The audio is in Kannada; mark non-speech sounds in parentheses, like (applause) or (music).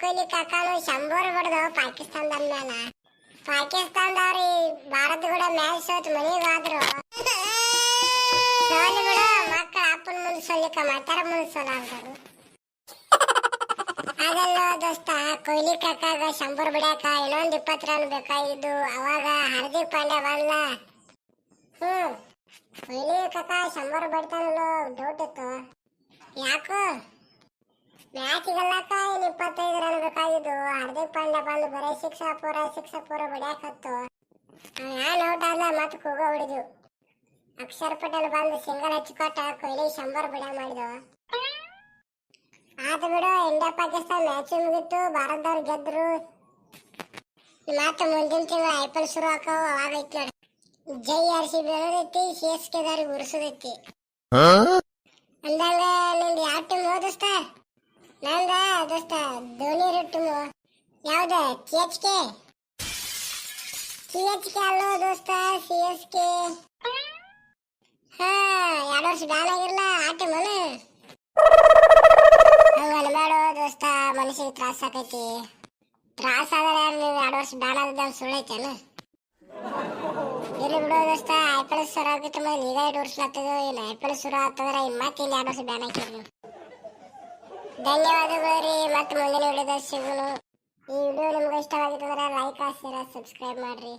ಶಂಬೂರ್ ಬಡ್ದು ಪಾಕಿಸ್ತಾನದ ಮ್ಯಾಲ ಪಾಕಿಸ್ತಾನ ಭಾರತ ಕೂಡ ಮ್ಯಾಚ್ ಸೋತ್ ಮನೆಗಾದ್ರು ಸೋಲಿ ಬಿಡು ಮಕ್ಕಳ ಅಪ್ಪನ ಮುಂದೆ ಸೋಲಿಕ ಮಾತಾರ ಮುಂದೆ ಸೋಲಾಗ್ದರು (laughs) ಅದೆಲ್ಲ ದೋಸ್ತ ಕೊಹ್ಲಿ ಕಾಕಾಗ ಶಂಭರ್ ಬಿಡಾಕ ಇನ್ನೊಂದು ಇಪ್ಪತ್ತು ರನ್ ಬೇಕಾಗಿದ್ದು ಅವಾಗ ಹಾರ್ದಿಕ್ ಪಾಂಡ್ಯ ಬಂದ್ಲ ಹ್ಞೂ ಕೊಹ್ಲಿ ಕಾಕ ಶಂಬರ್ ಬಡ್ತಾನಲ್ಲ ಡೌಟ್ ಇತ್ತು ಯಾಕೋ? ಮ್ಯಾಚ್ ಗೆಲ್ಲಕ ಇಪ್ಪತ್ತೈದು ರನ್ ಬೇಕಾಗಿದ್ದು ಹಾರ್ದಿಕ್ ಪಾಂಡ್ಯ ಬಂದು ಬರೀ ಸಿಕ್ಸ್ ಪೂರ ಸಿಕ್ಸ್ ಬಡಿಯಾಕತ್ತು ನಾನು ಔಟ್ ಆದ ಮತ್ತೆ ಕೂಗ ಹೊಡಿದು ಅಕ್ಷರ್ ಪಟೇಲ್ ಬಂದು ಸಿಂಗಲ್ ಹಚ್ಕೊಟ್ಟ ಕೊಹ್ಲಿ ಶಂಬರ್ ಬಿಡ ಮಾಡಿದ. ಆತ ಬಿಡು ಇಂಡಿಯಾ ಪಾಕಿಸ್ತಾನ ಮ್ಯಾಚ್ ಮುಗಿತ್ತು ಭಾರತದವ್ರು ಗೆದ್ರು. ಮತ್ತೆ ಮುಂದಿನ ತಿಂಗಳು ಐ ಪಿ ಎಲ್ ಶುರು ಆಕಾವ ಅವಾಗ ನೋಡಿ. ಜೈ R C B C S K ದಾರಿ ಉರ್ಸೋದೈತಿ. ಅಂದಂಗ ನಿಂದು ಯಾವ ಟೀಮ್ ಓದಿಸ್ತ? ನಂದ ದೋಸ್ತ ಧೋನಿ ಟೀಮು ಯಾವ್ದ ಸಿ ಅಲ್ಲೋ ದೋಸ್ತ, ಸಿ ಎಸ್ ಎರಡು ವರ್ಷ ಬ್ಯಾನ್ ಆಗಿರಲ್ಲ ಆ ಟೀಮನು ಹಂಗಲ್ಲ ಮಾಡೋ ದೋಸ್ತ ಮನುಷ್ಯಗೆ ತ್ರಾಸ ಆಕೈತಿ. ತ್ರಾಸ ಆದ್ರೆ ಎರಡು ವರ್ಷ ಬ್ಯಾನ್ ಆದ ಸುಳ್ಳೈತೇನು ಇಲ್ಲಿ ಬಿಡೋ ದೋಸ್ತ, ಐ ಪಿ ಎಲ್ ಶುರು ಆಗಿತ್ತು ಮೊದಲು ಈಗ ಎರಡು ವರ್ಷ ಆಗ್ತದೆ ಇಲ್ಲ ಶುರು ಆಗ್ತದ್ರೆ ಮತ್ತೆ ಇಲ್ಲಿ ಎರಡು ವರ್ಷ ಬ್ಯಾನ್ ಹಾಕಿರಿ ಧನ್ಯವಾದಗಳು ರೀ. ಮತ್ತೆ ಮುಂದಿನ ವಿಡಿಯೋದಲ್ಲಿ ಸಿಗೋಣ. ಈ ವಿಡಿಯೋ ನಿಮ್ಗೆ ಇಷ್ಟವಾಗಿತ್ತಂದ್ರೆ ಲೈಕ್ ಹಾಕ್ಸಿರ ಸಬ್ಸ್ಕ್ರೈಬ್ ಮಾಡ್ರಿ.